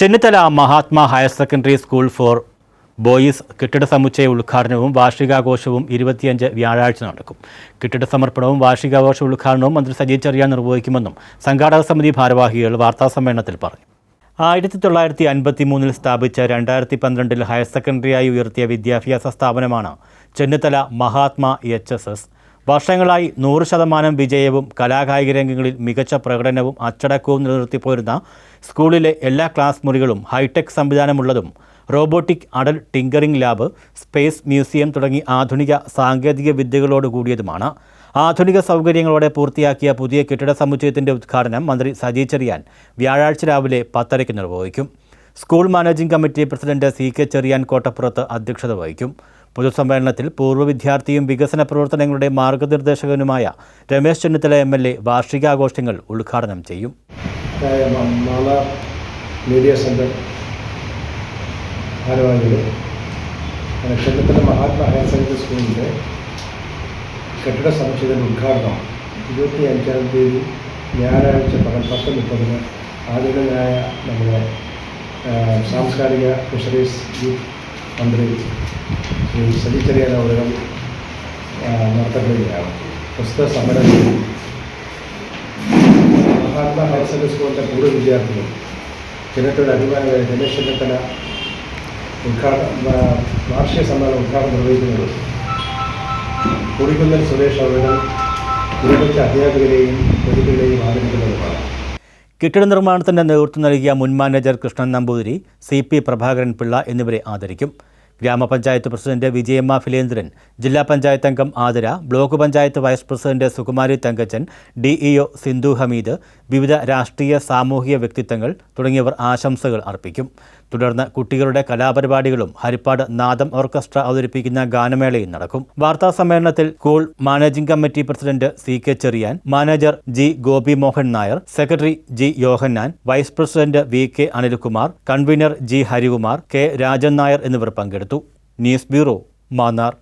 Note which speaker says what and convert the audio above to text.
Speaker 1: Chennithala Mahatma higher secondary school for boys കെട്ടിട സമുച്ചയ ഉദ്ഘാടനവും വാർഷികാഘോഷവും ഇരുപത്തിയഞ്ച് വ്യാഴാഴ്ച നടക്കും. കെട്ടിട സമർപ്പണവും വാർഷികാഘോഷ ഉദ്ഘാടനവും മന്ത്രി സജി ചെറിയാൻ നിർവഹിക്കുമെന്നും സംഘാടക സമിതി ഭാരവാഹികൾ വാർത്താസമ്മേളനത്തിൽ പറഞ്ഞു. ആയിരത്തി തൊള്ളായിരത്തി അൻപത്തി മൂന്നിൽ സ്ഥാപിച്ച രണ്ടായിരത്തി പന്ത്രണ്ടിൽ ഹയർ സെക്കൻഡറിയായി ഉയർത്തിയ വിദ്യാഭ്യാസ സ്ഥാപനമാണ് Chennithala Mahatma H S S. വർഷങ്ങളായി നൂറ് ശതമാനം വിജയവും കലാകായിക രംഗങ്ങളിൽ മികച്ച പ്രകടനവും അച്ചടക്കവും നിലനിർത്തിപ്പോരുന്ന സ്കൂളിലെ എല്ലാ ക്ലാസ് മുറികളും hi tech സംവിധാനമുള്ളതും robotic Atal tinkering lab space museum തുടങ്ങി ആധുനിക സാങ്കേതിക വിദ്യകളോട് കൂടിയതുമാണ്. ആധുനിക സൗകര്യങ്ങളോടെ പൂർത്തിയാക്കിയ പുതിയ കെട്ടിട സമുച്ചയത്തിന്റെ ഉദ്ഘാടനം മന്ത്രി സജി ചെറിയാൻ വ്യാഴാഴ്ച രാവിലെ പത്തരയ്ക്ക് നിർവഹിക്കും. School managing committee president C K Cherian Kottappurath അധ്യക്ഷത വഹിക്കും. പൊതുസമ്മേളനത്തിൽ പൂർവ വിദ്യാർത്ഥിയും വികസന പ്രവർത്തനങ്ങളുടെ മാർഗനിർദ്ദേശകനുമായ Ramesh Chennithala M L A വാർഷികാഘോഷങ്ങൾ ഉദ്ഘാടനം ചെയ്യും.
Speaker 2: മീഡിയ ഭാരവാഹികൾ ചെന്നിത്തല മഹാത്മാ ഹയർ സെക്കൻഡറി സ്കൂളിന്റെ കെട്ടിട സമുച്ചയത്തിന്റെ ഉദ്ഘാടനം ഇരുപത്തി അഞ്ചാം തീയതി ഞായറാഴ്ച പത്ത് മുപ്പതിന് നമ്മുടെ സാംസ്കാരിക ഫിഷറീസ് മന്ത്രി ശ്രീ ചെറിയ അവരുകൾ നടത്തപ്പെടുകയാണ്. പുസ്തക സമരത്തിൽ മഹാത്മാ ഹയർ സെക്കൻഡറി സ്കൂളിന്റെ കൂടുതൽ വിദ്യാർത്ഥികൾ ചെന്നിത്തല അഭിമാനിയായ രമേശ് ചെന്നിത്തല ഉദ്ഘാടനം വാർഷിക സമ്മേളനം ഉദ്ഘാടനം നിർവഹിക്കുന്നത് കുടിക്കുന്നൽ സുരേഷ് അവരുടെ വിരമിച്ച അധ്യാപകരെയും പ്രതികളെയും ആദരിക്കുന്നതുമാണ്.
Speaker 1: കെട്ടിട നിർമ്മാണത്തിന് നേതൃത്വം നൽകിയ മുൻ manager Krishnan Namboothiri C P Prabhakaran Pillai എന്നിവരെ ആദരിക്കും. ഗ്രാമപഞ്ചായത്ത് പ്രസിഡന്റ് വിജയമ്മ ഫിലേന്ദ്രൻ ജില്ലാ പഞ്ചായത്ത് അംഗം Athira block panchayat vice president Sukumari Thankachan DEO Sindhu Hameed വിവിധ രാഷ്ട്രീയ സാമൂഹിക വ്യക്തിത്വങ്ങൾ തുടങ്ങിയവർ ആശംസകൾ അർപ്പിക്കും. തുടർന്ന് കുട്ടികളുടെ കലാപരിപാടികളും ഹരിപ്പാട് നാദം ഓർക്കസ്ട്ര അവതരിപ്പിക്കുന്ന ഗാനമേളയും നടക്കും. വാർത്താ സമ്മേളനത്തിൽ school managing committee president C K Cherian manager G Gopi Mohan Nair secretary G Yohannan vice president V K Anilkumar convener G Harikumar K Rajan Nair എന്നിവർ പങ്കെടുത്തു ന്യൂസ് ബ്യൂറോ മാന്നാർ